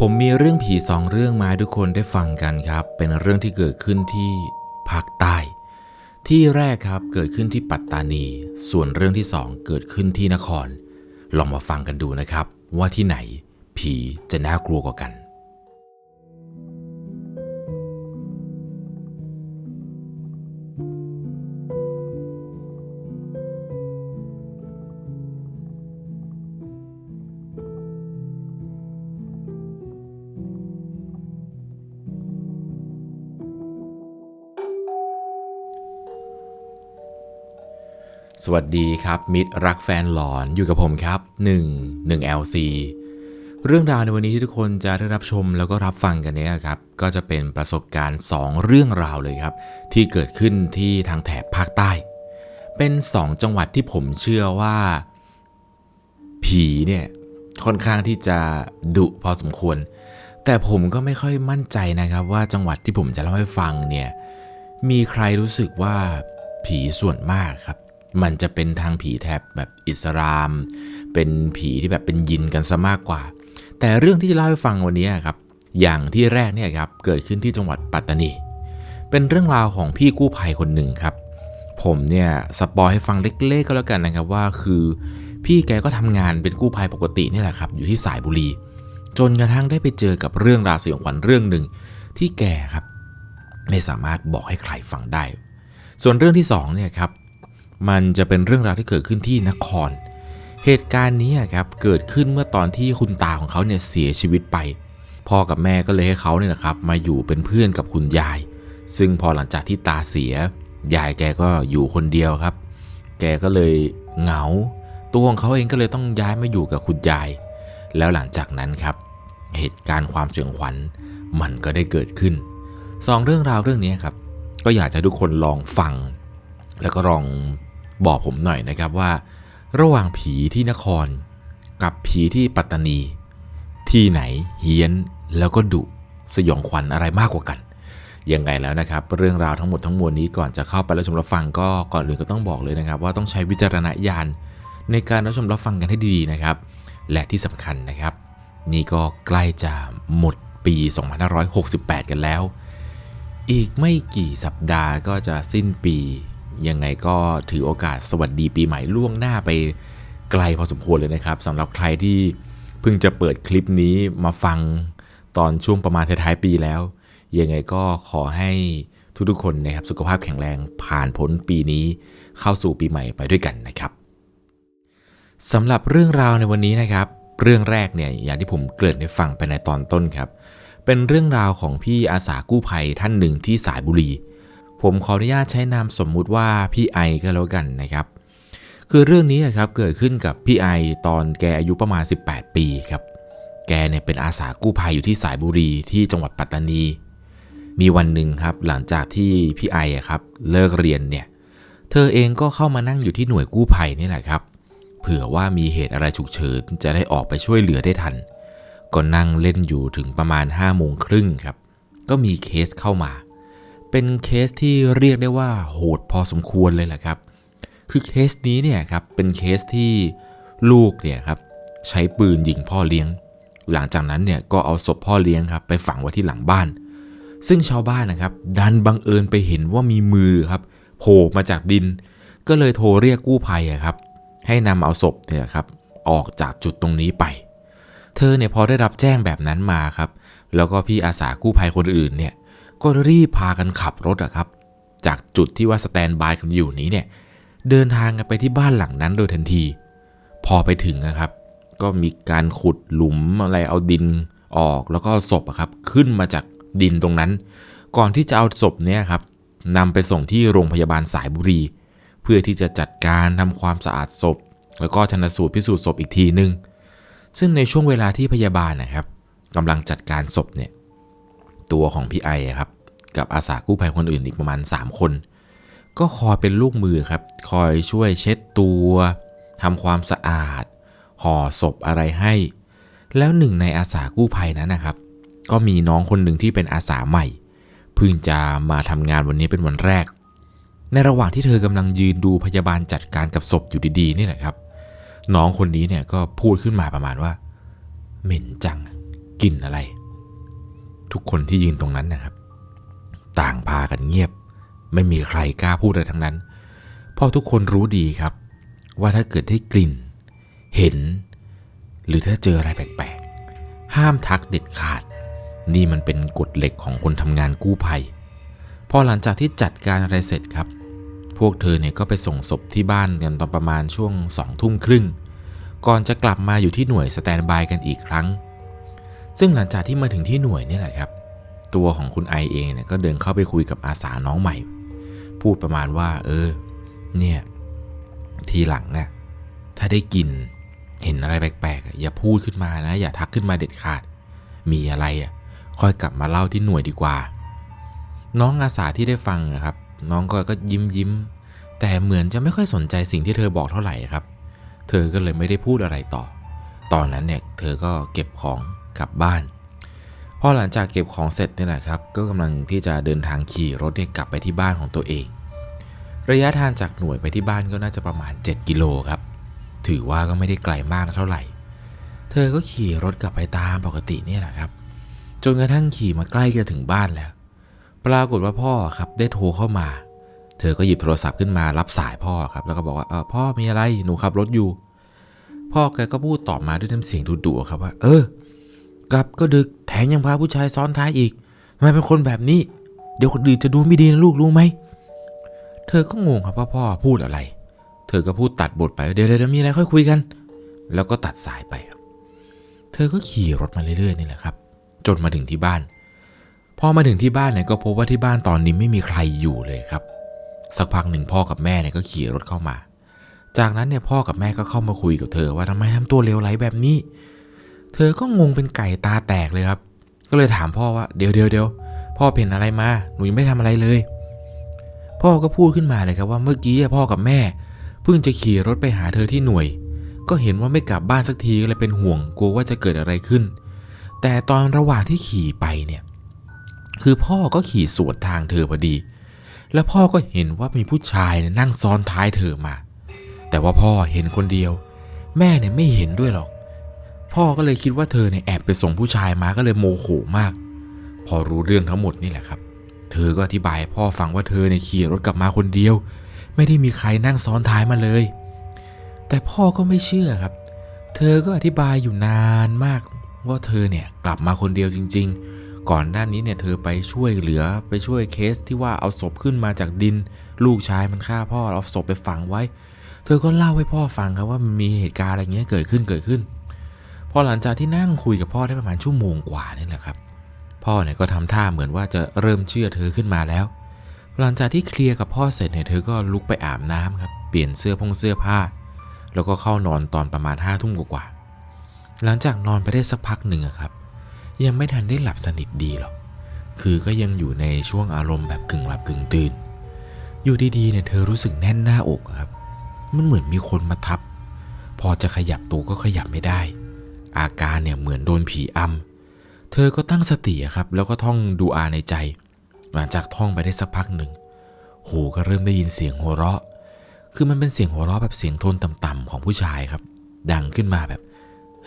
ผมมีเรื่องผีสองเรื่องมาให้ทุกคนได้ฟังกันครับ เป็นเรื่องที่เกิดขึ้นที่ภาคใต้ ที่แรกครับเกิดขึ้นที่ปัตตานี ส่วนเรื่องที่สองเกิดขึ้นที่นคร ลองมาฟังกันดูนะครับ ว่าที่ไหนผีจะน่ากลัวกว่ากัน สวัสดีครับ มิตรรักแฟนหลอนอยู่กับผมครับ 1 1 LC เรื่องราวในวันนี้ที่ทุกคนจะได้รับชมแล้วก็รับฟังกันเนี่ยครับก็จะเป็นประสบการณ์ 2 เรื่องราวเลยครับ ที่เกิดขึ้นที่ทางแถบภาคใต้ เป็น 2 จังหวัดที่ผมเชื่อว่า ผีเนี่ยค่อนข้างที่จะดุพอสมควร แต่ผมก็ไม่ค่อยมั่นใจนะครับ ว่าจังหวัดที่ผมจะเล่าให้ฟังเนี่ยมีใครรู้สึกว่าผีส่วนมากครับ มันจะเป็นทางผีแถบแบบอิสลาม เป็นผีที่แบบเป็นยินกันซะมากกว่า แต่เรื่องที่จะเล่าให้ฟังวันนี้ครับอย่างที่แรกเนี่ยครับเกิดขึ้นที่จังหวัดปัตตานี เป็นเรื่องราวของพี่กู้ภัยคนหนึ่งครับ ผมเนี่ยสปอยให้ฟังเล็กๆก็แล้วกันนะครับว่าคือ พี่แกก็ทำงานเป็นกู้ภัยปกตินี่แหละครับอยู่ที่สายบุรี จนกระทั่งได้ไปเจอกับเรื่องราวสยองขวัญเรื่องหนึ่งที่แกครับ ไม่สามารถบอกให้ใครฟังได้ ส่วนเรื่องที่สองเนี่ยครับ มันจะเป็นเรื่องราวที่เกิดขึ้นที่นคร เหตุการณ์นี้ครับเกิดขึ้นเมื่อตอนที่คุณตาของเขาเนี่ยเสียชีวิตไปพ่อกับแม่ก็เลยให้เขาเนี่ยนะครับมาอยู่เป็นเพื่อนกับคุณยาย ซึ่งพอหลังจากที่ตาเสีย ยายแกก็อยู่คนเดียวครับ แกก็เลยเหงา ตัวของเขาเองก็เลยต้องย้ายมาอยู่กับคุณยาย แล้วหลังจากนั้นครับ เหตุการณ์ความเสียงขวัญมันก็ได้เกิดขึ้นสองเรื่องราวเรื่องนี้ครับ ก็อยากจะทุกคนลองฟัง แล้วก็ลอง บอกผมหน่อยนะครับว่า ระหว่างผีที่นคร กับผีที่ปัตตานี ที่ไหนเฮี้ยนแล้วก็ดุสยองขวัญอะไรมากกว่ากันยังไงแล้วนะครับ เรื่องราวทั้งหมดทั้งมวลนี้ก่อนจะเข้าไปรับชมรับฟังก็ก่อนอื่นก็ต้องบอกเลยนะครับ ว่าต้องใช้วิจารณญาณในการรับชมรับฟังกันให้ดีๆนะครับ และที่สำคัญนะครับ นี่ก็ใกล้จะหมดปี 2568 กันแล้ว อีกไม่กี่สัปดาห์ก็จะสิ้นปี ยังไงก็ถือโอกาสสวัสดีปีใหม่ล่วงหน้าไปไกลพอสมควรเลยนะครับสำหรับใครที่เพิ่งจะเปิดคลิปนี้มาฟังตอนช่วงประมาณท้ายๆปีแล้ว ยังไงก็ขอให้ทุกๆคนนะครับสุขภาพแข็งแรงผ่านพ้นปีนี้เข้าสู่ปีใหม่ไปด้วยกันนะครับสำหรับเรื่องราวในวันนี้นะครับ เรื่องแรกเนี่ยอย่างที่ผมเกริ่นให้ฟังไปในตอนต้นครับ เป็นเรื่องราวของพี่อาสากู้ภัยท่านหนึ่งที่สายบุรี ผมขออนุญาตใช้นามสมมุติว่าพี่ไอก็แล้วกันนะครับ คือเรื่องนี้ครับเกิดขึ้นกับพี่ไอตอนแกอายุประมาณ 18 ปีครับ แกเนี่ยเป็นอาสากู้ภัยอยู่ที่สายบุรีที่จังหวัดปัตตานี มีวันหนึ่งครับหลังจากที่พี่ไอครับเลิกเรียนเนี่ย เธอเองก็เข้ามานั่งอยู่ที่หน่วยกู้ภัยนี่แหละครับ เผื่อว่ามีเหตุอะไรฉุกเฉินจะได้ออกไปช่วยเหลือได้ทัน ก็นั่งเล่นอยู่ถึงประมาณ5้าโมงครึ่งครับ ก็มีเคสเข้ามา เป็นเคสที่เรียกได้ว่าโหดพอสมควรเลยแหละครับ คือเคสนี้เนี่ยครับเป็นเคสที่ลูกเนี่ยครับใช้ปืนยิงพ่อเลี้ยง หลังจากนั้นเนี่ยก็เอาศพพ่อเลี้ยงครับไปฝังไว้ที่หลังบ้าน ซึ่งชาวบ้านนะครับ ดันบังเอิญไปเห็นว่ามีมือครับโผล่มาจากดิน ก็เลยโทรเรียกกู้ภัยครับ ให้นำเอาศพเนี่ยครับออกจากจุดตรงนี้ไป เธอเนี่ยพอได้รับแจ้งแบบนั้นมาครับ แล้วก็พี่อาสากู้ภัยคนอื่นเนี่ย ก็รีบพากันขับรถอะครับ จากจุดที่ว่าสแตนบายกันอยู่นี้เนี่ยเดินทางกันไปที่บ้านหลังนั้นโดยทันที พอไปถึงนะครับ ก็มีการขุดหลุมอะไรเอาดินออกแล้วก็ศพอะครับขึ้นมาจากดินตรงนั้น ก่อนที่จะเอาศพเนี่ยครับนำไปส่งที่โรงพยาบาลสายบุรี เพื่อที่จะจัดการทำความสะอาดศพ แล้วก็ชนสูตรพิสูจน์ศพอีกทีนึง ซึ่งในช่วงเวลาที่พยาบาลนะครับกำลังจัดการศพเนี่ย ตัวของพี่ไอครับกับอาสากู้ภัยคนอื่นอีกประมาณ 3 คน ก็คอยเป็นลูกมือครับ คอยช่วยเช็ดตัวทำความสะอาด ห่อศพอะไรให้ แล้วหนึ่งในอาสากู้ภัยนั้นนะครับ ก็มีน้องคนหนึ่งที่เป็นอาสาใหม่เพิ่งจะมาทำงานวันนี้เป็นวันแรก ในระหว่างที่เธอกำลังยืนดูพยาบาลจัดการกับศพอยู่ดีๆนี่แหละครับ น้องคนนี้เนี่ยก็พูดขึ้นมาประมาณว่า เหม็นจังกลิ่นอะไร ทุกคนที่ยืนตรงนั้นนะครับ ต่างพากันเงียบ ไม่มีใครกล้าพูดอะไรทั้งนั้น เพราะทุกคนรู้ดีครับ ว่าถ้าเกิดได้กลิ่น เห็น หรือถ้าเจออะไรแปลกๆ ห้ามทักเด็ดขาด นี่มันเป็นกฎเหล็กของคนทำงานกู้ภัย พอหลังจากที่จัดการอะไรเสร็จครับ พวกเธอเนี่ยก็ไปส่งศพที่บ้านกันตอนประมาณช่วงสองทุ่มครึ่ง ก่อนจะกลับมาอยู่ที่หน่วยสแตนบายกันอีกครั้ง ซึ่งหลังจากที่มาถึงที่หน่วยนี่แหละครับ ตัวของคุณไอเองเนี่ยก็เดินเข้าไปคุยกับอาสาน้องใหม่ พูดประมาณว่า เออ เนี่ย ทีหลังน่ะถ้าได้กินเห็นอะไรแปลกๆอะอย่าพูดขึ้นมานะ อย่าทักขึ้นมาเด็ดขาด มีอะไรอะ ค่อยกลับมาเล่าที่หน่วยดีกว่า น้องอาสาที่ได้ฟังนะครับ น้องก็ก็ยิ้มยิ้มแต่เหมือนจะไม่ค่อยสนใจสิ่งที่เธอบอกเท่าไหร่ครับ เธอก็เลยไม่ได้พูดอะไรต่อ ตอนนั้นเนี่ย เธอก็เก็บของ กลับบ้าน พอหลังจากเก็บของเสร็จเนี่ยแหละครับ ก็กำลังที่จะเดินทางขี่รถเนี่ยกลับไปที่บ้านของตัวเอง ระยะทางจากหน่วยไปที่บ้านก็น่าจะประมาณ 7 กิโลครับ ถือว่าก็ไม่ได้ไกลมากเท่าไหร่ เธอก็ขี่รถกลับไปตามปกติเนี่ยแหละครับ จนกระทั่งขี่มาใกล้จะถึงบ้านแล้ว ปรากฏว่าพ่อครับได้โทรเข้ามา เธอก็หยิบโทรศัพท์ขึ้นมารับสายพ่อครับ แล้วก็บอกว่าเออพ่อมีอะไรหนูขับรถอยู่พ่อแกก็พูดตอบมาด้วยน้ำเสียงดุๆครับว่า เออ กลับก็ดึกแถมยังพาผู้ชายซ้อนท้ายอีกทำไมเป็นคนแบบนี้ เดี๋ยวคนอื่นจะดูไม่ดีนะลูกรู้ไหม เธอก็งงครับว่าพ่อพูดอะไร เธอก็พูดตัดบทไป เดี๋ยวเดี๋ยวมีอะไรค่อยคุยกัน แล้วก็ตัดสายไปครับ เธอก็ขี่รถมาเรื่อยๆนี่แหละครับ จนมาถึงที่บ้าน พอมาถึงที่บ้านเนี่ยก็พบว่าที่บ้านตอนนี้ไม่มีใครอยู่เลยครับ สักพักหนึ่งพ่อกับแม่เนี่ยก็ขี่รถเข้ามา จากนั้นเนี่ยพ่อกับแม่ก็เข้ามาคุยกับเธอว่าทำไมทำตัวเลวไหลแบบนี้ เธอก็งงเป็นไก่ตาแตกเลยครับ ก็เลยถามพ่อว่าเดี๋ยวเดี๋ยวเดี๋ยวพ่อเป็นอะไรมาหนูยังไม่ทำอะไรเลย พ่อก็พูดขึ้นมาเลยครับว่าเมื่อกี้พ่อกับแม่ เพิ่งจะขี่รถไปหาเธอที่หน่วย ก็เห็นว่าไม่กลับบ้านสักทีก็เลยเป็นห่วงกลัวว่าจะเกิดอะไรขึ้น แต่ตอนระหว่างที่ขี่ไปเนี่ย คือพ่อก็ขี่สวนทางเธอพอดี แล้วพ่อก็เห็นว่ามีผู้ชายนั่งซ้อนท้ายเธอมา แต่ว่าพ่อเห็นคนเดียว แม่เนี่ยไม่เห็นด้วยหรอก พ่อก็เลยคิดว่าเธอเนี่ยแอบไปส่งผู้ชายมาก็เลยโมโหมาก พอรู้เรื่องทั้งหมดนี่แหละครับ เธอก็อธิบายพ่อฟังว่าเธอเนี่ยขี่รถกลับมาคนเดียว ไม่ได้มีใครนั่งซ้อนท้ายมาเลย แต่พ่อก็ไม่เชื่อครับ เธอก็อธิบายอยู่นานมากว่าเธอเนี่ยกลับมาคนเดียวจริง ๆ ก่อนหน้านี้เนี่ยเธอไปช่วยเหลือไปช่วยเคสที่ว่าเอาศพขึ้นมาจากดิน ลูกชายมันฆ่าพ่อเอาศพไปฝังไว้ เธอก็เล่าให้พ่อฟังครับว่ามันมีเหตุการณ์อะไรเงี้ยเกิดขึ้นเกิดขึ้น อหลังจากที่นั่งคุยกับพ่อได้ประมาณชั่วโมงกว่านี่แหละครับ พ่อเนี่ยก็ทำท่าเหมือนว่าจะเริ่มเชื่อเธอขึ้นมาแล้ว หลังจากที่เคลียร์กับพ่อเสร็จเนี่ยเธอก็ลุกไปอาบน้ำครับเปลี่ยนเสื้อพงเสื้อผ้า แล้วก็เข้านอนตอนประมาณห้าทุ่มกว่าๆหลังจากนอนไปได้สักพักหนึ่งครับ ยังไม่ทันได้หลับสนิทดีหรอกคือก็ยังอยู่ในช่วงอารมณ์แบบกึ่งหลับกึ่งตื่น อยู่ดีๆเนี่ยเธอรู้สึกแน่นหน้าอกครับ มันเหมือนมีคนมาทับ พอจะขยับตัวก็ขยับไม่ได้ อาการเนี่ยเหมือนโดนผีอำเธอก็ตั้งสติครับ แล้วก็ท่องดูอาในใจ หลังจากท่องไปได้สักพักหนึ่งหูก็เริ่มได้ยินเสียงหัวเราะ คือมันเป็นเสียงหัวเราะแบบเสียงโทนต่ำๆของผู้ชายครับ ดังขึ้นมาแบบ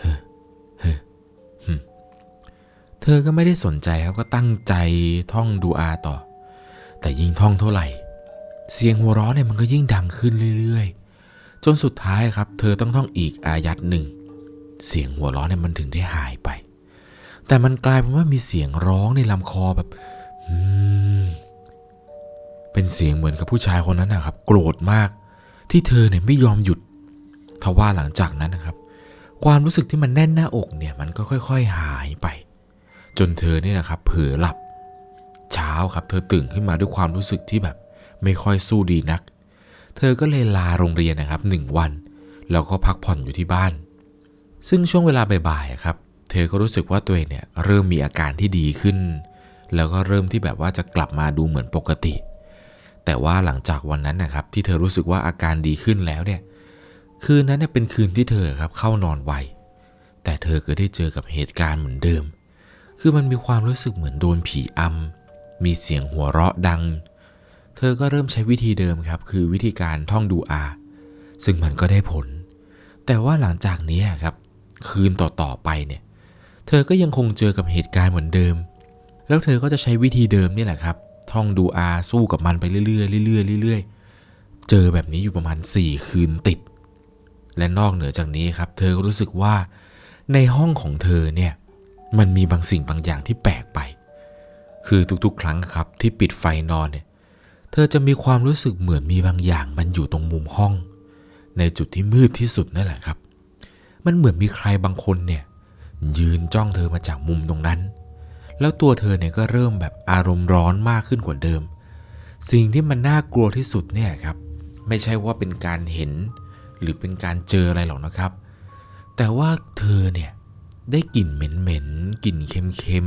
เฮ้อเฮ้อหึเธอก็ไม่ได้สนใจครับก็ตั้งใจท่องดูอาต่อ แต่ยิ่งท่องเท่าไหร่ เสียงหัวเราะเนี่ยมันก็ยิ่งดังขึ้นเรื่อยๆ จนสุดท้ายครับ เธอต้องท่องอีกอายัดหนึ่ง เสียงหัวเราะเนี่ยมันถึงได้หายไป แต่มันกลายเป็นว่ามีเสียงร้องในลำคอแบบเป็นเสียงเหมือนกับผู้ชายคนนั้นนะครับ โกรธมาก ที่เธอเนี่ยไม่ยอมหยุดทว่าหลังจากนั้นนะครับ ความรู้สึกที่มันแน่นหน้าอกเนี่ย มันก็ค่อย ๆหายไป จนเธอเนี่ยนะครับ เผลอหลับ เช้าครับ เธอตื่นขึ้นมาด้วยความรู้สึกที่แบบ ไม่ค่อยสู้ดีนัก เธอก็เลยลาโรงเรียนนะครับหนึ่งวัน แล้วก็พักผ่อนอยู่ที่บ้าน ซึ่งช่วงเวลาบ่ายๆครับ เธอก็รู้สึกว่าตัวเองเนี่ยเริ่มมีอาการที่ดีขึ้น แล้วก็เริ่มที่แบบว่าจะกลับมาดูเหมือนปกติ แต่ว่าหลังจากวันนั้นนะครับ ที่เธอรู้สึกว่าอาการดีขึ้นแล้วเนี่ย คืนนั้นเนี่ยเป็นคืนที่เธอครับเข้านอนไว แต่เธอก็ได้เจอกับเหตุการณ์เหมือนเดิม คือมันมีความรู้สึกเหมือนโดนผีอำ มีเสียงหัวเราะดัง เธอก็เริ่มใช้วิธีเดิมครับ คือวิธีการท่องดูอา ซึ่งมันก็ได้ผลแต่ว่าหลังจากนี้ครับ คืนต่อๆไปเนี่ย เธอก็ยังคงเจอกับเหตุการณ์เหมือนเดิม แล้วเธอก็จะใช้วิธีเดิมนี่แหละครับ ท่องดูอาสู้กับมันไปเรื่อยๆเรื่อยๆเรื่อยๆ เจอแบบนี้อยู่ประมาณ 4 คืนติด และนอกเหนือจากนี้ครับ เธอก็รู้สึกว่าในห้องของเธอเนี่ย มันมีบางสิ่งบางอย่างที่แปลกไป คือทุกๆ ครั้งครับที่ปิดไฟนอนเนี่ย เธอจะมีความรู้สึกเหมือนมีบางอย่างมันอยู่ตรงมุมห้อง ในจุดที่มืดที่สุดนั่นแหละครับ มันเหมือนมีใครบางคนเนี่ยยืนจ้องเธอมาจากมุมตรงนั้น แล้วตัวเธอเนี่ยก็เริ่มแบบอารมณ์ร้อนมากขึ้นกว่าเดิม สิ่งที่มันน่ากลัวที่สุดเนี่ยครับ ไม่ใช่ว่าเป็นการเห็น หรือเป็นการเจออะไรหรอกนะครับ แต่ว่าเธอเนี่ยได้กลิ่นเหม็นๆกลิ่นเค็ม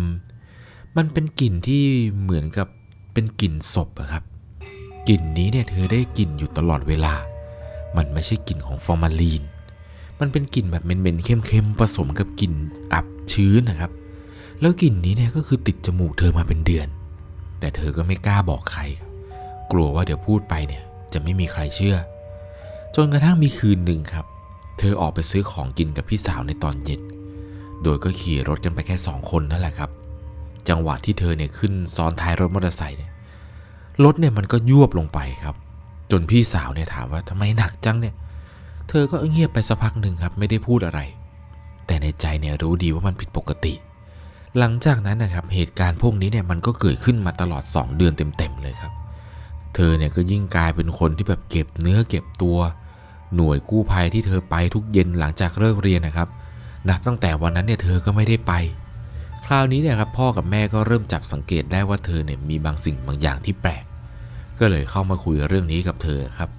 ๆ มันเป็นกลิ่นที่เหมือนกับเป็นกลิ่นศพอะครับ กลิ่นนี้เนี่ยเธอได้กลิ่นอยู่ตลอดเวลา มันไม่ใช่กลิ่นของฟอร์มาลีน มันเป็นกลิ่นแบบเหม็นๆเข้มๆผสมกับกลิ่นอับชื้นนะครับ แล้วกลิ่นนี้เนี่ยก็คือติดจมูกเธอมาเป็นเดือน แต่เธอก็ไม่กล้าบอกใคร กลัวว่าเดี๋ยวพูดไปเนี่ยจะไม่มีใครเชื่อ จนกระทั่งมีคืนหนึ่งครับ เธอออกไปซื้อของกินกับพี่สาวในตอนเย็น โดยก็ขี่รถกันไปแค่สองคนนั่นแหละครับ จังหวะที่เธอเนี่ยขึ้นซ้อนท้ายรถมอเตอร์ไซค์เนี่ย รถเนี่ยมันก็ยวบลงไปครับ จนพี่สาวเนี่ยถามว่าทำไมหนักจังเนี่ย เธอก็เงียบไปสักพักหนึ่งครับไม่ได้พูดอะไร แต่ในใจเนี่ยรู้ดีว่ามันผิดปกติ หลังจากนั้นนะครับเหตุการณ์พวกนี้เนี่ยมันก็เกิดขึ้นมาตลอด 2 เดือนเต็มๆเลยครับ เธอเนี่ยก็ยิ่งกลายเป็นคนที่แบบเก็บเนื้อเก็บตัว หน่วยกู้ภัยที่เธอไปทุกเย็นหลังจากเลิกเรียนนะครับ นับตั้งแต่วันนั้นเนี่ยเธอก็ไม่ได้ไป คราวนี้เนี่ยครับพ่อกับแม่ก็เริ่มจับสังเกตได้ว่าเธอเนี่ยมีบางสิ่งบางอย่างที่แปลก ก็เลยเข้ามาคุยเรื่องนี้กับเธอครับ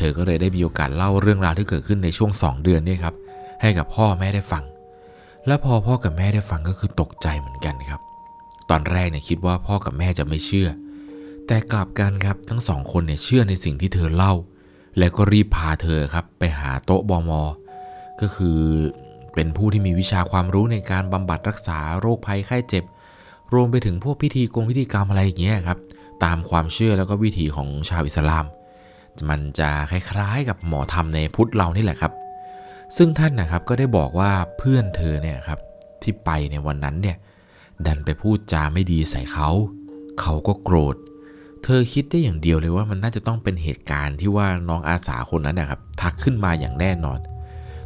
ธอก็เลยได้มีโอกาสเล่าเรื่องราวที่เกิดขึ้นในช่วง 2 เดือนนี่ครับให้กับพ่อแม่ได้ฟัง และพอพ่อกับแม่ได้ฟังก็คือตกใจเหมือนกันครับ ตอนแรกเนี่ยคิดว่าพ่อกับแม่จะไม่เชื่อ แต่กลับกันครับทั้งสองคนเนี่ยเชื่อในสิ่งที่เธอเล่า และก็รีบพาเธอครับไปหาโต๊ะบอมอก็คือเป็นผู้ที่มีวิชาความรู้ในการบำบัดรักษาโรคภัยไข้เจ็บ รวมไปถึงพวกพิธีกงพิธีกรรมอะไรอย่างเงี้ยครับตามความเชื่อแล้วก็วิถีของชาวอิสลาม มันจะคล้ายๆกับหมอธรรมในพุทธเรานี่แหละครับ ซึ่งท่านนะครับก็ได้บอกว่าเพื่อนเธอเนี่ยครับที่ไปในวันนั้นเนี่ยดันไปพูดจาไม่ดีใส่เขา เขาก็โกรธ เธอคิดได้อย่างเดียวเลยว่ามันน่าจะต้องเป็นเหตุการณ์ที่ว่าน้องอาสาคนนั้นนะครับทักขึ้นมาอย่างแน่นอน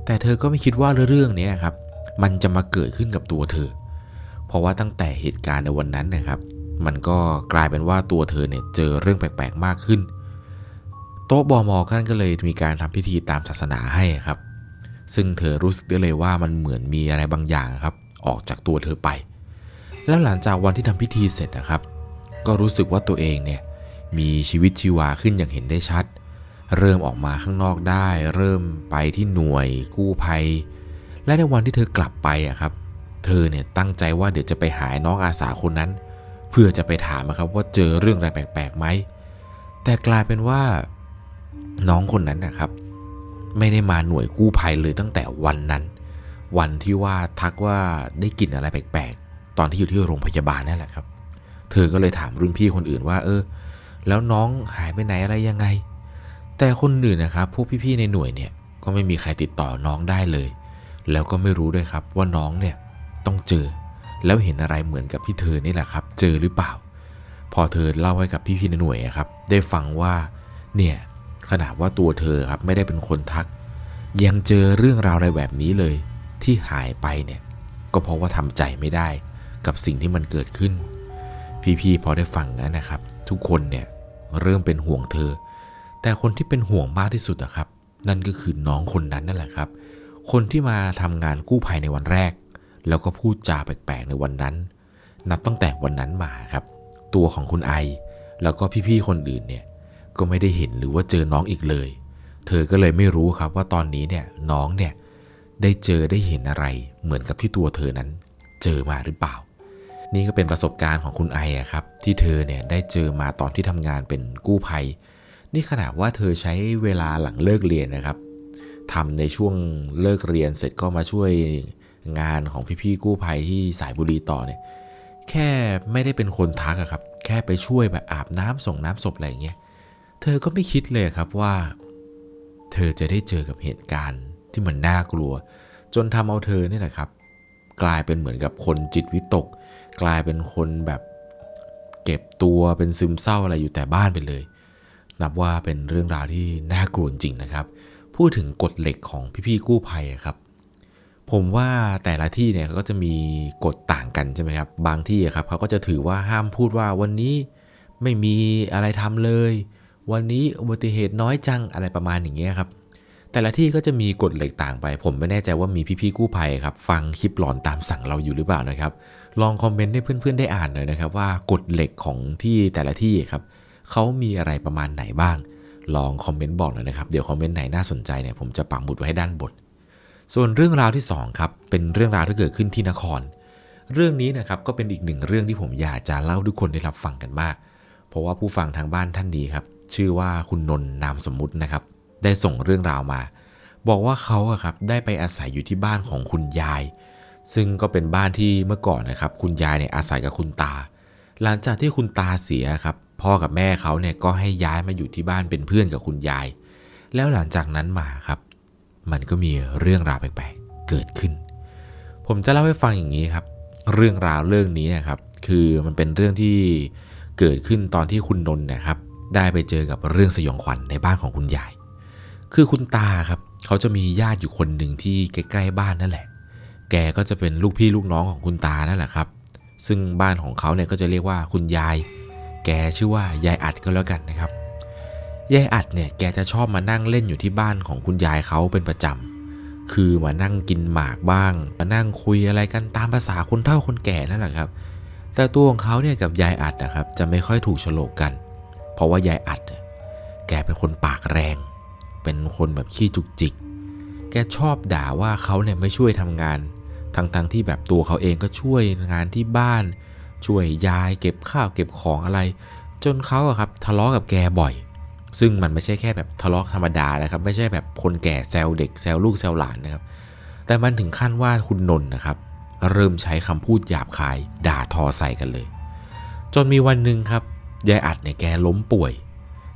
แต่เธอก็ไม่คิดว่าเรื่องนี้ครับมันจะมาเกิดขึ้นกับตัวเธอ เพราะว่าตั้งแต่เหตุการณ์ในวันนั้นนะครับ มันก็กลายเป็นว่าตัวเธอเนี่ยเจอเรื่องแปลกๆมากขึ้น โต๊ะบอมอท่านก็เลยมีการทำพิธีตามศาสนาให้ครับ ซึ่งเธอรู้สึกได้เลยว่ามันเหมือนมีอะไรบางอย่างครับ ออกจากตัวเธอไป แล้วหลังจากวันที่ทำพิธีเสร็จนะครับ ก็รู้สึกว่าตัวเองเนี่ยมีชีวิตชีวาขึ้นอย่างเห็นได้ชัด เริ่มออกมาข้างนอกได้ เริ่มไปที่หน่วยกู้ภัย และในวันที่เธอกลับไปอะครับ เธอเนี่ยตั้งใจว่าเดี๋ยวจะไปหาน้องอาสาคนนั้น เพื่อจะไปถามนะครับว่าเจอเรื่องอะไรแปลกๆไหมแต่กลายเป็นว่า น้องคนนั้นนะครับ ไม่ได้มาหน่วยกู้ภัยเลยตั้งแต่วันนั้น วันที่ว่าทักว่าได้กลิ่นอะไรแปลกๆ ตอนที่อยู่ที่โรงพยาบาลนั่นแหละครับ เธอก็เลยถามรุ่นพี่คนอื่นว่า เออ แล้วน้องหายไปไหนอะไรยังไง แต่คนอื่นนะครับพวกพี่ๆในหน่วยเนี่ยก็ไม่มีใครติดต่อน้องได้เลย แล้วก็ไม่รู้ด้วยครับว่าน้องเนี่ยต้องเจอ แล้วเห็นอะไรเหมือนกับที่เธอนี่แหละครับ เจอหรือเปล่า พอเธอเล่าให้กับพี่ๆในหน่วยครับ ได้ฟังว่าเนี่ย ขนาดว่าตัวเธอครับไม่ได้เป็นคนทัก ยังเจอเรื่องราวอะไรแบบนี้เลย ที่หายไปเนี่ย ก็เพราะว่าทำใจไม่ได้ กับสิ่งที่มันเกิดขึ้น พี่ๆพอได้ฟังนั้นนะครับ ทุกคนเนี่ยเริ่มเป็นห่วงเธอ แต่คนที่เป็นห่วงมากที่สุดอะครับ นั่นก็คือน้องคนนั้นนั่นแหละครับ คนที่มาทำงานกู้ภัยในวันแรก แล้วก็พูดจาแปลกๆในวันนั้น นับตั้งแต่วันนั้นมาครับ ตัวของคุณไอ แล้วก็พี่ๆคนอื่นเนี่ย ก็ไม่ได้เห็นหรือว่าเจอน้องอีกเลย เธอก็เลยไม่รู้ครับว่าตอนนี้เนี่ยน้องเนี่ยได้เจอได้เห็นอะไร เหมือนกับที่ตัวเธอนั้นเจอมาหรือเปล่า นี่ก็เป็นประสบการณ์ของคุณไออะครับ ที่เธอเนี่ยได้เจอมาตอนที่ทำงานเป็นกู้ภัย นี่ขนาดว่าเธอใช้เวลาหลังเลิกเรียนนะครับทำในช่วงเลิกเรียนเสร็จก็มาช่วยงานของพี่ๆกู้ภัยที่สายบุรีต่อเนี่ยแค่ไม่ได้เป็นคนทักอะครับ แค่ไปช่วยแบบอาบน้ำส่งน้ำศพอะไรอย่างเงี้ย เธอก็ไม่คิดเลยครับว่า เธอจะได้เจอกับเหตุการณ์ที่มันน่ากลัว จนทำเอาเธอเนี่ยแหละครับ กลายเป็นเหมือนกับคนจิตวิตก กลายเป็นคนแบบเก็บตัวเป็นซึมเศร้าอะไรอยู่แต่บ้านไปเลย นับว่าเป็นเรื่องราวที่น่ากลัวจริงนะครับ พูดถึงกฎเหล็กของพี่ๆกู้ภัยครับ ผมว่าแต่ละที่เนี่ยก็จะมีกฎต่างกันใช่ไหมครับ บางที่ครับเขาก็จะถือว่าห้ามพูดว่าวันนี้ไม่มีอะไรทำเลย วันนี้อุบัติเหตุน้อยจังอะไรประมาณอย่างเงี้ยครับ แต่ละที่ก็จะมีกฎเหล็กต่างไป ผมไม่แน่ใจว่ามีพี่ๆกู้ภัยครับฟังคลิปหลอนตามสั่งเราอยู่หรือเปล่านะครับ ลองคอมเมนต์ให้เพื่อนๆได้อ่านหน่อยนะครับ ว่ากฎเหล็กของที่แต่ละที่ครับเขามีอะไรประมาณไหนบ้าง ลองคอมเมนต์บอกหน่อยนะครับ เดี๋ยวคอมเมนต์ไหนน่าสนใจเนี่ยผมจะปักหมุดไว้ให้ด้านบน ส่วนเรื่องราวที่สองครับเป็นเรื่องราวที่เกิดขึ้นที่นคร เรื่องนี้นะครับก็เป็นอีกหนึ่งเรื่องที่ผมอยากจะเล่าทุกคนได้รับฟังกันมาก เพราะว่าผู้ฟังทางบ้านท่านนี้ครับ ชื่อว่าคุณนนท์นามสมมุตินะครับ ได้ส่งเรื่องราวมา บอกว่าเขาอะครับได้ไปอาศัยอยู่ที่บ้านของคุณยาย ซึ่งก็เป็นบ้านที่เมื่อก่อนนะครับ คุณยายเนี่ยอาศัยกับคุณตา หลังจากที่คุณตาเสียครับพ่อกับแม่เขาเนี่ยก็ให้ย้ายมาอยู่ที่บ้านเป็นเพื่อนกับคุณยาย แล้วหลังจากนั้นมาครับ มันก็มีเรื่องราวแปลกๆเกิดขึ้น ผมจะเล่าให้ฟังอย่างนี้ครับ เรื่องราวเรื่องนี้นะครับ คือมันเป็นเรื่องที่เกิดขึ้นตอนที่คุณนนท์นะครับ ได้ไปเจอกับเรื่องสยองขวัญในบ้านของคุณยาย คือคุณตาครับ เขาจะมีญาติอยู่คนหนึ่งที่ใกล้ๆบ้านนั่นแหละ แกก็จะเป็นลูกพี่ลูกน้องของคุณตานั่นแหละครับ ซึ่งบ้านของเขาเนี่ยก็จะเรียกว่าคุณยาย แกชื่อว่ายายอัดก็แล้วกันนะครับ ยายอัดเนี่ยแกจะชอบมานั่งเล่นอยู่ที่บ้านของคุณยายเขาเป็นประจำ คือมานั่งกินหมากบ้าง มานั่งคุยอะไรกันตามภาษาคนเฒ่าคนแก่นั่นแหละครับ แต่ตัวของเขาเนี่ยกับยายอัดนะครับจะไม่ค่อยถูกโฉลกกัน เพราะว่ายายอัดแกเป็นคนปากแรง เป็นคนแบบขี้จุกจิก แกชอบด่าว่าเขาเนี่ยไม่ช่วยทำงาน ทั้งๆที่แบบตัวเขาเองก็ช่วยงานที่บ้าน ช่วยยายเก็บข้าวเก็บของอะไร จนเขาอะครับทะเลาะกับแกบ่อย ซึ่งมันไม่ใช่แค่แบบทะเลาะธรรมดานะครับ ไม่ใช่แบบคนแก่แซวเด็กแซวลูกแซวหลานนะครับ แต่มันถึงขั้นว่าคุณนนท์นะครับ เริ่มใช้คำพูดหยาบคายด่าทอใส่กันเลย จนมีวันหนึ่งครับ ยายอัดเนี่ยแกล้มป่วย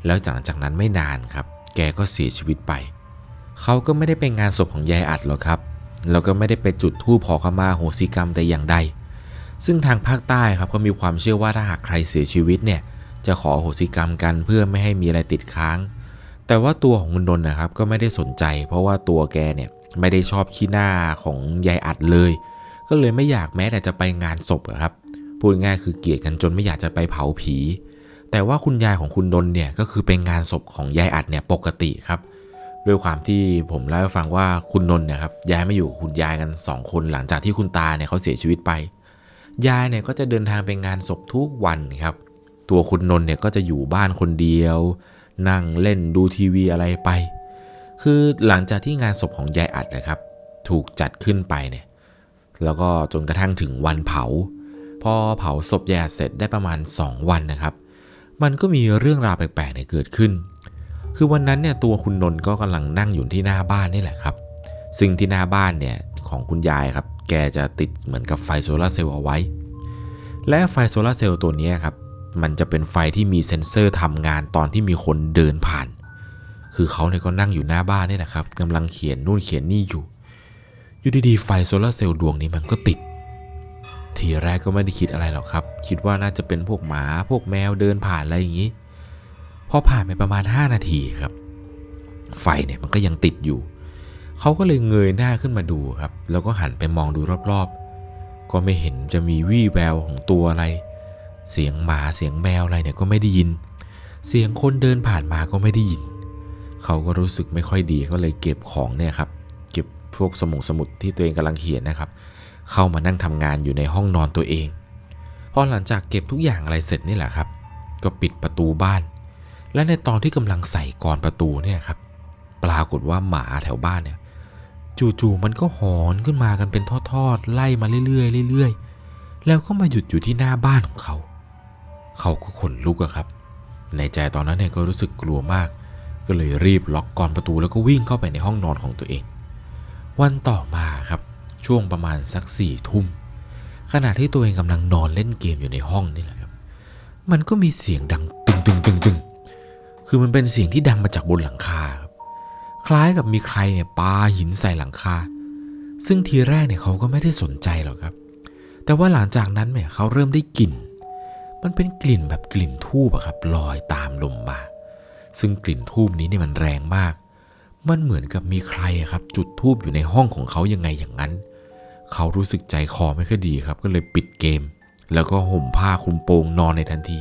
แล้วหลังจากนั้นไม่นานครับ แกก็เสียชีวิตไป เขาก็ไม่ได้ไปงานศพของยายอัดหรอกครับแล้วก็ไม่ได้ไปจุดธูปขอขมาโหสิกรรมแต่อย่างใด ซึ่งทางภาคใต้ครับก็มีความเชื่อว่าถ้าหากใครเสียชีวิตเนี่ยจะขอโหสิกรรมกันเพื่อไม่ให้มีอะไรติดค้าง แต่ว่าตัวของคุณนนท์นะครับก็ไม่ได้สนใจ เพราะว่าตัวแกเนี่ยไม่ได้ชอบขี้หน้าของยายอัดเลย ก็เลยไม่อยากแม้แต่จะไปงานศพครับพูดง่ายคือเกลียดกันจนไม่อยากจะไปเผาผี แต่ว่าคุณยายของคุณนนท์เนี่ยก็คือเป็นงานศพของยายอัดเนี่ยปกติครับด้วยความที่ผมเล่าให้ฟังว่าคุณนนท์เนี่ยครับย้ายมาอยู่กับคุณยายกัน 2 คนหลังจากที่คุณตาเนี่ยเขาเสียชีวิตไป ยายเนี่ยก็จะเดินทางไปงานศพทุกวันครับ ตัวคุณนนท์เนี่ยก็จะอยู่บ้านคนเดียว นั่งเล่นดูทีวีอะไรไป คือหลังจากที่งานศพของยายอัดนะครับ ถูกจัดขึ้นไปเนี่ยแล้วก็จนกระทั่งถึงวันเผา พอเผาศพยายอัดเสร็จได้ประมาณ 2 วันนะครับ มันก็มีเรื่องราวแปลกๆเนี่ยเกิดขึ้น คือวันนั้นเนี่ยตัวคุณนนท์ก็กำลังนั่งอยู่ที่หน้าบ้านนี่แหละครับ ซึ่งที่หน้าบ้านเนี่ยของคุณยายครับ แกจะติดเหมือนกับไฟโซลาเซลล์เอาไว้ และไฟโซลาเซลล์ตัวนี้ครับ มันจะเป็นไฟที่มีเซ็นเซอร์ทำงานตอนที่มีคนเดินผ่าน คือเขาเนี่ยก็นั่งอยู่หน้าบ้านนี่แหละครับกำลังเขียนนู่นเขียนนี่อยู่ อยู่ดีๆไฟโซลาเซลล์ดวงนี้มันก็ติด ทีแรกก็ไม่ได้คิดอะไรหรอกครับ คิดว่าน่าจะเป็นพวกหมาพวกแมวเดินผ่านอะไรอย่างนี้ พอผ่านไปประมาณ 5 นาทีครับ ไฟเนี่ยมันก็ยังติดอยู่ เขาก็เลยเงยหน้าขึ้นมาดูครับ แล้วก็หันไปมองดูรอบๆ ก็ไม่เห็นจะมีวี่แววของตัวอะไร เสียงหมาเสียงแมวอะไรเนี่ยก็ไม่ได้ยิน เสียงคนเดินผ่านมาก็ไม่ได้ยิน เขาก็รู้สึกไม่ค่อยดีก็เลยเก็บของเนี่ยครับ เก็บพวกสมุดสมุดที่ตัวเองกำลังเขียนนะครับ เข้ามานั่งทำงานอยู่ในห้องนอนตัวเองพอหลังจากเก็บทุกอย่างอะไรเสร็จนี่แหละครับ ก็ปิดประตูบ้าน และในตอนที่กำลังใส่กรอนประตูเนี่ยครับ ปรากฏว่าหมาแถวบ้านเนี่ย จู่ๆมันก็หอนขึ้นมากันเป็นทอดๆไล่มาเรื่อยๆเรื่อยๆ แล้วก็มาหยุดอยู่ที่หน้าบ้านของเขา เขาก็ขนลุกอะครับ ในใจตอนนั้นเนี่ยก็รู้สึกกลัวมาก ก็เลยรีบล็อกกรอนประตูแล้วก็วิ่งเข้าไปในห้องนอนของตัวเอง วันต่อมาครับ ช่วงประมาณสักสี่ทุ่มขณะที่ตัวเองกำลังนอนเล่นเกมอยู่ในห้องนี่แหละครับ มันก็มีเสียงดังตึงตึงตึงตึงคือมันเป็นเสียงที่ดังมาจากบนหลังคาครับคล้ายกับมีใครเนี่ยปาหินใส่หลังคา ซึ่งทีแรกเนี่ยเขาก็ไม่ได้สนใจหรอกครับ แต่ว่าหลังจากนั้นเนี่ยเขาเริ่มได้กลิ่น มันเป็นกลิ่นแบบกลิ่นทูบอะครับลอยตามลมมา ซึ่งกลิ่นทูบนี้เนี่ยมันแรงมาก มันเหมือนกับมีใครครับ จุดทูบอยู่ในห้องของเขายังไงอย่างนั้น เขารู้สึกใจคอไม่ค่อยดีครับ ก็เลยปิดเกม แล้วก็ห่มผ้าคลุมโปงนอนในทันที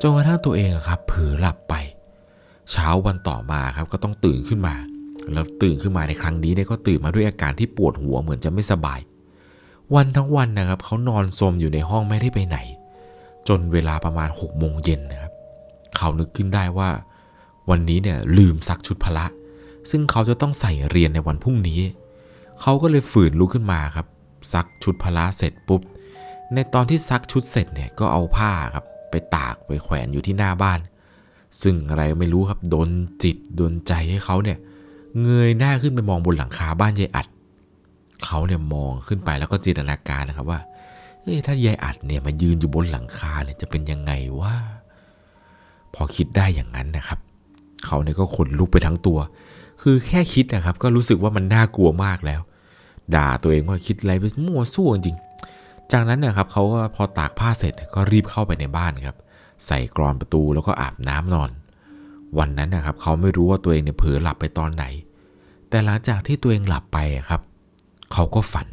จนกระทั่งตัวเองครับเผลอหลับไป เช้าวันต่อมาครับก็ต้องตื่นขึ้นมา แล้วตื่นขึ้นมาในครั้งนี้เนี่ยก็ตื่นมาด้วยอาการที่ปวดหัวเหมือนจะไม่สบาย วันทั้งวันนะครับ เขานอนสมอยู่ในห้องไม่ได้ไปไหน จนเวลาประมาณ6กโมงเย็นนะครับ เขานึกขึ้นได้ว่า วันนี้เนี่ยลืมซักชุดพละ ซึ่งเขาจะต้องใส่เรียนในวันพรุ่งนี้ เขาก็เลยฝืนลุกขึ้นมาครับ ซักชุดพละเสร็จปุ๊บ ในตอนที่ซักชุดเสร็จเนี่ยก็เอาผ้าครับ ไปตากไปแขวนอยู่ที่หน้าบ้าน ซึ่งอะไรไม่รู้ครับโดนจิตโดนใจให้เขาเนี่ยเงยหน้าขึ้นไปมองบนหลังคาบ้านยายอัด เขาเนี่ยมองขึ้นไปแล้วก็จินตนาการนะครับว่าเอ้ถ้ายายอัดเนี่ยมายืนอยู่บนหลังคาเนี่ยจะเป็นยังไงวะพอคิดได้อย่างนั้นนะครับ เขาเนี่ยก็ขนลุกไปทั้งตัว คือแค่คิดนะครับ ก็รู้สึกว่ามันน่ากลัวมากแล้ว ด่าตัวเองว่าคิดอะไรไปมั่วซั่วจริง จากนั้นนะครับเขาก็พอตากผ้าเสร็จก็รีบเข้าไปในบ้านครับ ใส่กรอนประตูแล้วก็อาบน้ำนอน วันนั้นนะครับเขาไม่รู้ว่าตัวเองเนี่ยเผลอหลับไปตอนไหน แต่หลังจากที่ตัวเองหลับไปครับ เขาก็ฝัน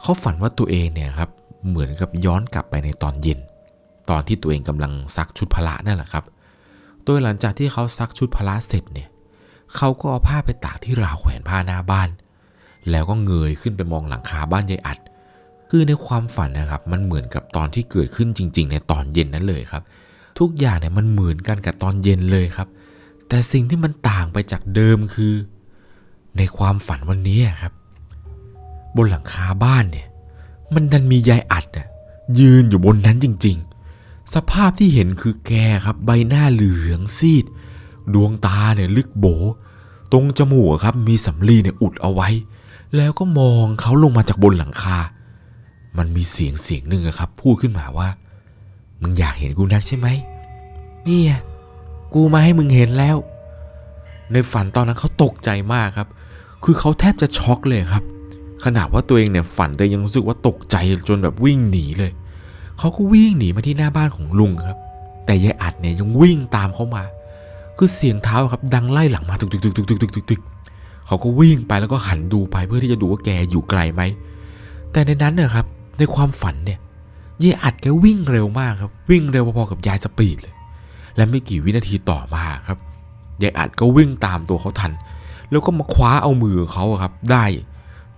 เขาฝันว่าตัวเองเนี่ยครับเหมือนกับย้อนกลับไปในตอนเย็น ตอนที่ตัวเองกำลังซักชุดพละนั่นแหละครับ โดยหลังจากที่เขาซักชุดพละเสร็จเนี่ยเขาก็เอาผ้าไปตากที่ราวแขวนผ้าหน้าบ้าน แล้วก็เงยขึ้นไปมองหลังคาบ้านยายอัด คือในความฝันนะครับ มันเหมือนกับตอนที่เกิดขึ้นจริง ๆ ในตอนเย็นนั้นเลยครับ ทุกอย่างเนี่ยมันเหมือนกันกับตอนเย็นเลยครับ แต่สิ่งที่มันต่างไปจากเดิมคือ ในความฝันวันนี้ครับ บนหลังคาบ้านเนี่ย มันดันมียายอัดน่ะยืนอยู่บนนั้นจริง ๆ สภาพที่เห็นคือแกครับ ใบหน้าเหลืองซีด ดวงตาเนี่ยลึกโบ ตรงจมูกครับมีสำลีเนี่ยอุดเอาไว้ แล้วก็มองเขาลงมาจากบนหลังคา มันมีเสียงเสียงหนึ่งครับ พูดขึ้นมาว่า มึงอยากเห็นกูนักใช่ไหมนี่กูมาให้มึงเห็นแล้ว ในฝันตอนนั้นเขาตกใจมากครับ คือเขาแทบจะช็อกเลยครับ ขนาดว่าตัวเองเนี่ยฝันแต่ยังรู้สึกว่าตกใจจนแบบวิ่งหนีเลย เขาก็วิ่งหนีมาที่หน้าบ้านของลุงครับ แต่ยายอัดเนี่ยยังวิ่งตามเขามา คือเสียงเท้าครับ ดังไล่หลังมาตึกตึกตึกตึกตึกตึกตึก เขาก็วิ่งไปแล้วก็หันดูไปเพื่อที่จะดูว่าแกอยู่ไกลไหม แต่ในนั้นเนี่ยครับ ในความฝันเนี่ยยายอัดแกวิ่งเร็วมากครับ วิ่งเร็วพอๆกับยายสปีดเลย และไม่กี่วินาทีต่อมาครับยายอัดก็วิ่งตามตัวเขาทัน แล้วก็มาคว้าเอามือเขาครับ ได้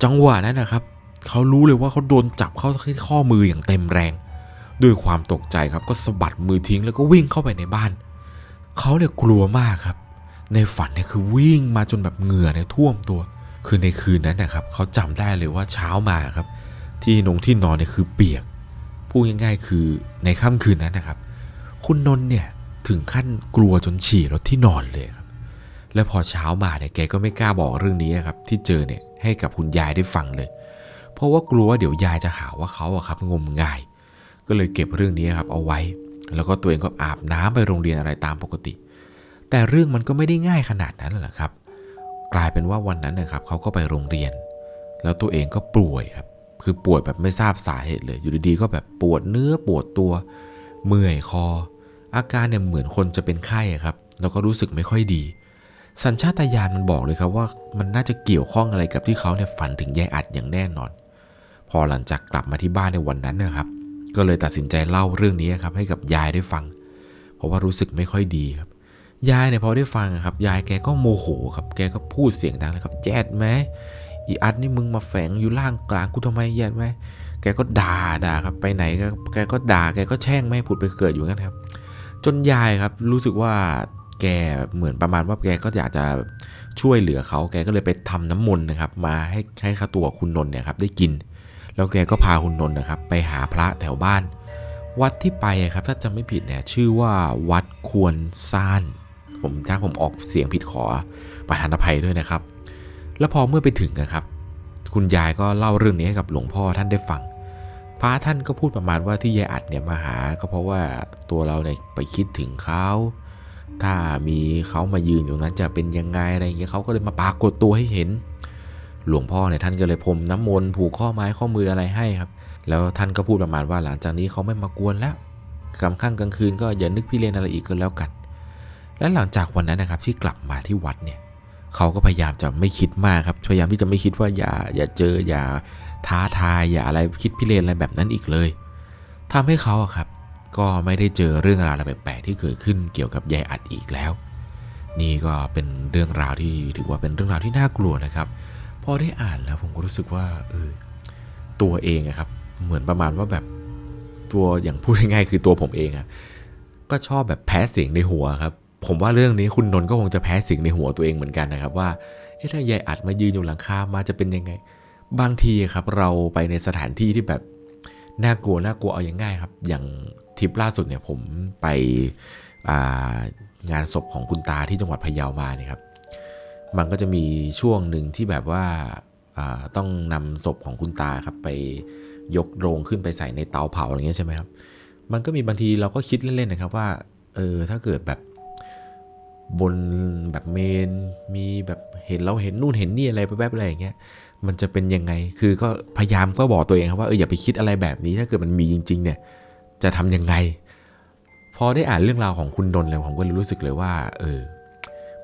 จังหวะนั้นนะครับ เขารู้เลยว่าเขาโดนจับเข้าที่ข้อมืออย่างเต็มแรง ด้วยความตกใจครับ ก็สะบัดมือทิ้งแล้วก็วิ่งเข้าไปในบ้าน เขาเนี่ยกลัวมากครับ ในฝันเนี่ยคือวิ่งมาจนแบบเหงื่อเนี่ยท่วมตัว คือในคืนนั้นนะครับเขาจำได้เลยว่าเช้ามาครับ ที่นงที่นอนเนี่ยคือเปียกพูดง่ายๆคือในค่ำคืนนั้นนะครับ คุณนนท์เนี่ยถึงขั้นกลัวจนฉี่รถที่นอนเลยครับ แล้วพอเช้ามาเนี่ยแกก็ไม่กล้าบอกเรื่องนี้ครับ ที่เจอเนี่ยให้กับคุณยายได้ฟังเลย เพราะว่ากลัวว่าเดี๋ยวยายจะหาว่าเขาอะครับงมงาย ก็เลยเก็บเรื่องนี้ครับเอาไว้ แล้วก็ตัวเองก็อาบน้ำไปโรงเรียนอะไรตามปกติ แต่เรื่องมันก็ไม่ได้ง่ายขนาดนั้นแหละครับ กลายเป็นว่าวันนั้นนะครับเขาก็ไปโรงเรียน แล้วตัวเองก็ป่วยครับ คือป่วยแบบไม่ทราบสาเหตุเลย อยู่ดีๆก็แบบปวดเนื้อปวดตัว เมื่อยคอ อาการเนี่ยเหมือนคนจะเป็นไข้ครับ แล้วก็รู้สึกไม่ค่อยดี สัญชาตญาณมันบอกเลยครับว่ามันน่าจะเกี่ยวข้องอะไรกับที่เขาเนี่ยฝันถึงยายอัดอย่างแน่นอน พอหลังจากกลับมาที่บ้านในวันนั้นนะครับ ก็เลยตัดสินใจเล่าเรื่องนี้ครับให้กับยายได้ฟัง เพราะว่ารู้สึกไม่ค่อยดีครับ ยายเนี่ยพอได้ฟังอะครับ ยายแกก็โมโหครับแกก็พูดเสียงดังเลยครับแจ๊ดไหมอีอัดนี่มึงมาแฝงอยู่ล่างกลางกูทำไมแย่ไหมแกก็ด่าด่าครับไปไหนก็แกก็ด่าแกก็แช่งไม่ผุดไปเกิดอยู่งั้นครับ จนยายครับรู้สึกว่าแกเหมือนประมาณว่าแกก็อยากจะช่วยเหลือเขาแกก็เลยไปทำน้ำมนต์นะครับ มาให้ให้ข้าตัวคุณนนท์เนี่ยครับได้กิน แล้วแกก็พาคุณนนท์นะครับ ไปหาพระแถวบ้าน วัดที่ไปอะครับถ้าจำไม่ผิดเนี่ยชื่อว่าวัดควรซ่าน ผมถ้าผมออกเสียงผิดขอประธานอภัยด้วยนะครับ แล้วพอเมื่อไปถึงนะครับ คุณยายก็เล่าเรื่องนี้ให้กับหลวงพ่อท่านได้ฟัง พระท่านก็พูดประมาณว่าที่ยายอัดเนี่ยมาหา ก็เพราะว่าตัวเราเนี่ยไปคิดถึงเขาถ้ามีเขามายืนอยู่นั้นจะเป็นยังไงอะไรอย่างเงี้ยเขาก็เลยมาปรากฏตัวให้เห็น หลวงพ่อเนี่ยท่านก็เลยพรมน้ำมนต์ผูกข้อไม้ข้อมืออะไรให้ครับ แล้วท่านก็พูดประมาณว่าหลังจากนี้เขาไม่มากวนแล้วกลางค่ำกลางคืนก็อย่านึกพี่เลนอะไรอีกก็แล้วกัน และหลังจากวันนั้นนะครับที่กลับมาที่วัดเนี่ยเขาก็พยายามจะไม่คิดมากครับพยายามที่จะไม่คิดว่าอย่าอย่าเจออย่าท้าทายอย่าอะไรคิดพี่เลนอะไรแบบนั้นอีกเลยทำให้เขาอะครับ ก็ไม่ได้เจอเรื่องราวอะไรแปลกๆที่เกิดขึ้นเกี่ยวกับยายอัดอีกแล้ว นี่ก็เป็นเรื่องราวที่ถือว่าเป็นเรื่องราวที่น่ากลัวนะครับพอได้อ่านแล้วผมก็รู้สึกว่าเออตัวเองอะครับ เหมือนประมาณว่าแบบตัวอย่างพูดง่ายๆคือตัวผมเองอะก็ชอบแบบแพ้เสียงในหัวครับ ผมว่าเรื่องนี้คุณนนท์ก็คงจะแพ้สียงในหัวตัวเองเหมือนกันนะครับว่าเอ๊ะถ้ายายอัดมายืนอยู่หลังคามาจะเป็นยังไง บางทีครับเราไปในสถานที่ที่แบบน่ากลัวน่ากลัวเอาอย่างง่ายครับ อย่างทริปล่าสุดเนี่ยผมไปางานศพของคุณตาที่จังหวัดพะเยามาเนี่ยครับ มันก็จะมีช่วงหนึ่งที่แบบว่าาต้องนำศพของคุณตาครับไปยกโรงขึ้นไปใส่ในเตาเผาอะไรเงี้ยใช่ไหมครับ มันก็มีบางทีเราก็คิดเล่นๆนะครับว่า เออถ้าเกิดแบบ บนแบบเมน มีแบบเห็นเราเห็นนู่นเห็นนี่อะไรแป๊บๆอะไรอย่างเงี้ยมันจะเป็นยังไง คือก็พยายามก็บอกตัวเองครับว่าเอออย่าไปคิดอะไรแบบนี้ ถ้าเกิดมันมีจริง ๆ เนี่ย จะทำยังไง พอได้อ่านเรื่องราวของคุณดนเลยผมก็รู้สึกเลยว่า เออ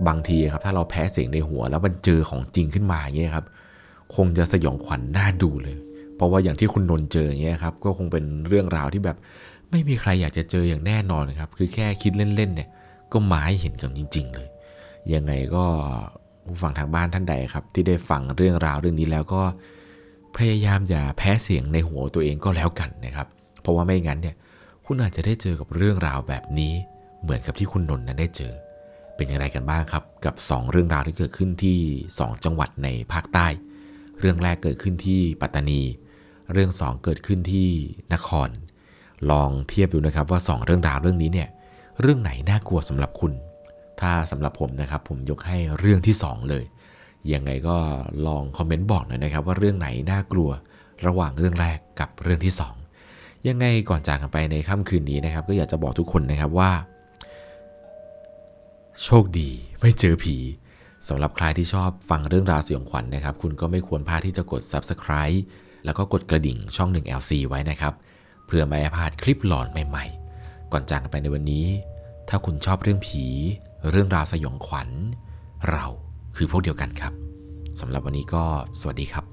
บางทีครับ ถ้าเราแพ้เสียงในหัว แล้วมันเจอของจริงขึ้นมาอย่างเงี้ยครับ คงจะสยองขวัญน่าดูเลย เพราะว่าอย่างที่คุณนนท์เจออย่างเงี้ยครับ ก็คงเป็นเรื่องราวที่แบบ ไม่มีใครอยากจะเจออย่างแน่นอนครับ คือแค่คิดเล่นๆเนี่ย ก็หมาให้เห็นกันจริง ๆ เลย ยังไงก็ผู้ฟังทางบ้านท่านใดครับ ที่ได้ฟังเรื่องราวเรื่องนี้แล้วก็พยายามอย่าแพ้เสียงในหัวตัวเองก็แล้วกันนะครับ เพราะว่าไม่งั้นเนี่ยคุณอาจจะได้เจอกับเรื่องราวแบบนี้เหมือนกับที่คุณนนท์นั้นได้เจอ เป็นอย่างไรกันบ้างครับ กับ 2 เรื่องราวที่เกิดขึ้นที่ 2 จังหวัดในภาคใต้ เรื่องแรกเกิดขึ้นที่ปัตตานี เรื่อง 2 เกิดขึ้นที่นคร ลองเทียบดูนะครับว่า 2 เรื่องราวเรื่องนี้เนี่ย เรื่องไหนน่ากลัวสำหรับคุณ ถ้าสำหรับผมนะครับ ผมยกให้เรื่องที่ 2 เลย ยังไงก็ลองคอมเมนต์บอกหน่อยนะครับ ว่าเรื่องไหนน่ากลัวระหว่างเรื่องแรกกับเรื่องที่ 2 ยังไงก่อนจากกันไปในค่ำคืนนี้นะครับ ก็อยากจะบอกทุกคนนะครับว่า โชคดีไม่เจอผีสำหรับใครที่ชอบฟังเรื่องราวสยองขวัญนะครับ คุณก็ไม่ควรพลาดที่จะกด Subscribe แล้วก็กดกระดิ่งช่อง 1 LC ไว้นะครับ เพื่อไม่ให้พลาดคลิปหลอนใหม่ ๆ ก่อนจากกันไปในวันนี้ ถ้าคุณชอบเรื่องผี เรื่องราวสยองขวัญ เราคือพวกเดียวกันครับสำหรับวันนี้ก็สวัสดีครับ